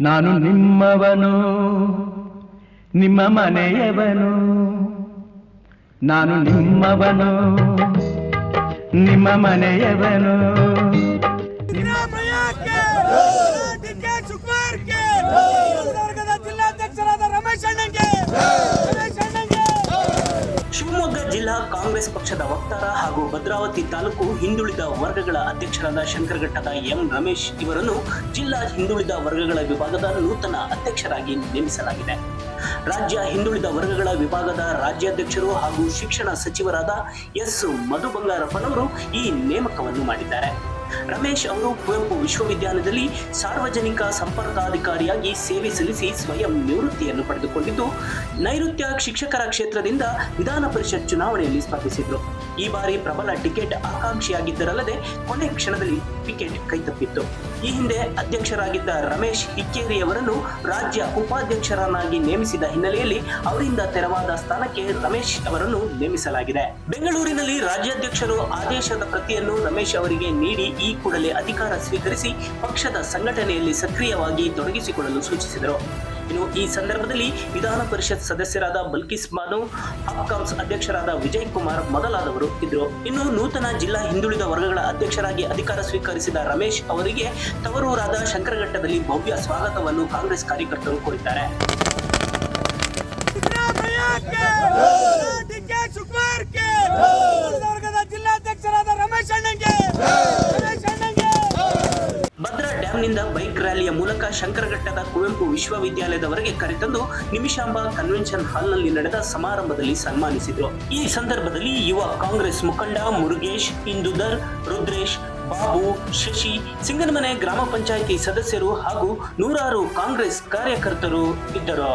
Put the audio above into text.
ನಾನು ನಿಮ್ಮವನು ನಿಮ್ಮ ಮನೆಯವನು ನಾನು ನಿಮ್ಮವನು ನಿಮ್ಮ ಮನೆಯವನು ಸಿದ್ದರಾಮಯ್ಯಕ್ಕೆ ಜಿಲ್ಲಾ ಕಾಂಗ್ರೆಸ್ ಪಕ್ಷದ ವಕ್ತಾರ ಹಾಗೂ ಭದ್ರಾವತಿ ತಾಲೂಕು ಹಿಂದುಳಿದ ವರ್ಗಗಳ ಅಧ್ಯಕ್ಷರಾದ ಶಂಕರಘಟ್ಟದ ಎಂ ರಮೇಶ್ ಇವರನ್ನು ಜಿಲ್ಲಾ ಹಿಂದುಳಿದ ವರ್ಗಗಳ ವಿಭಾಗದ ನೂತನ ಅಧ್ಯಕ್ಷರಾಗಿ ನೇಮಿಸಲಾಗಿದೆ. ರಾಜ್ಯ ಹಿಂದುಳಿದ ವರ್ಗಗಳ ವಿಭಾಗದ ರಾಜ್ಯಾಧ್ಯಕ್ಷರು ಹಾಗೂ ಶಿಕ್ಷಣ ಸಚಿವರಾದ ಎಸ್ ಮಧು ಬಂಗಾರಪ್ಪನವರು ಈ ನೇಮಕವನ್ನು ಮಾಡಿದ್ದಾರೆ. ರಮೇಶ್ ಅವರು ಕುವೆಂಪು ವಿಶ್ವವಿದ್ಯಾಲಯದಲ್ಲಿ ಸಾರ್ವಜನಿಕ ಸಂಪರ್ಕಾಧಿಕಾರಿಯಾಗಿ ಸೇವೆ ಸಲ್ಲಿಸಿ ಸ್ವಯಂ ನಿವೃತ್ತಿಯನ್ನು ಪಡೆದುಕೊಂಡಿದ್ದು, ನೈಋತ್ಯ ಶಿಕ್ಷಕರ ಕ್ಷೇತ್ರದಿಂದ ವಿಧಾನ ಪರಿಷತ್ ಚುನಾವಣೆಯಲ್ಲಿ ಸ್ಪರ್ಧಿಸಿದ್ರು. ಈ ಬಾರಿ ಪ್ರಬಲ ಟಿಕೆಟ್ ಆಕಾಂಕ್ಷಿಯಾಗಿದ್ದರಲ್ಲದೆ ಕೊನೆ ಕ್ಷಣದಲ್ಲಿ ಟಿಕೆಟ್ ಕೈತಪ್ಪಿತ್ತು. ಈ ಹಿಂದೆ ಅಧ್ಯಕ್ಷರಾಗಿದ್ದ ರಮೇಶ್ ಹಿಕ್ಕೇರಿಯವರನ್ನು ರಾಜ್ಯ ಉಪಾಧ್ಯಕ್ಷರನ್ನಾಗಿ ನೇಮಿಸಿದ ಹಿನ್ನೆಲೆಯಲ್ಲಿ ಅವರಿಂದ ತೆರವಾದ ಸ್ಥಾನಕ್ಕೆ ರಮೇಶ್ ಅವರನ್ನು ನೇಮಿಸಲಾಗಿದೆ. ಬೆಂಗಳೂರಿನಲ್ಲಿ ರಾಜ್ಯಾಧ್ಯಕ್ಷರು ಆದೇಶದ ಪ್ರತಿಯನ್ನು ರಮೇಶ್ ಅವರಿಗೆ ನೀಡಿ ಈ ಕೂಡಲೇ ಅಧಿಕಾರ ಸ್ವೀಕರಿಸಿ ಪಕ್ಷದ ಸಂಘಟನೆಯಲ್ಲಿ ಸಕ್ರಿಯವಾಗಿ ತೊಡಗಿಸಿಕೊಳ್ಳಲು ಸೂಚಿಸಿದರು. ಇನ್ನು ಈ ಸಂದರ್ಭದಲ್ಲಿ ವಿಧಾನ ಪರಿಷತ್ ಸದಸ್ಯರಾದ ಬಲ್ಕಿಸ್ ಬಾನು ಅಪ್ಕಾಮ್ಸ್ ಅಧ್ಯಕ್ಷರಾದ ವಿಜಯ್ ಕುಮಾರ್ ಮೊದಲಾದವರು ಇದ್ರು. ಇನ್ನು ನೂತನ ಜಿಲ್ಲಾ ಹಿಂದುಳಿದ ವರ್ಗಗಳ ಅಧ್ಯಕ್ಷರಾಗಿ ಅಧಿಕಾರ ಸ್ವೀಕರಿಸಿದ ರಮೇಶ್ ಅವರಿಗೆ ತವರೂರಾದ ಶಂಕರಘಟ್ಟದಲ್ಲಿ ಭವ್ಯ ಸ್ವಾಗತವನ್ನು ಕಾಂಗ್ರೆಸ್ ಕಾರ್ಯಕರ್ತರು ಕೋರಿದ್ದಾರೆ. ಡ್ಯಾಂನಿಂದ ಬೈಕ್ ರ್ಯಾಲಿಯ ಮೂಲಕ ಶಂಕರಘಟ್ಟದ ಕುವೆಂಪು ವಿಶ್ವವಿದ್ಯಾಲಯದವರೆಗೆ ಕರೆತಂದು ನಿಮಿಷಾಂಬ ಕನ್ವೆನ್ಷನ್ ಹಾಲ್ನಲ್ಲಿ ನಡೆದ ಸಮಾರಂಭದಲ್ಲಿ ಸನ್ಮಾನಿಸಿದರು. ಈ ಸಂದರ್ಭದಲ್ಲಿ ಯುವ ಕಾಂಗ್ರೆಸ್ ಮುಖಂಡ ಮುರುಗೇಶ್ ಇಂದುಧರ್ ರುದ್ರೇಶ್, ಬಾಬು, ಶಶಿ, ಸಿಂಗನಮನೆ ಗ್ರಾಮ ಪಂಚಾಯಿತಿ ಸದಸ್ಯರು ಹಾಗೂ ನೂರಾರು ಕಾಂಗ್ರೆಸ್ ಕಾರ್ಯಕರ್ತರು ಇದ್ದರು.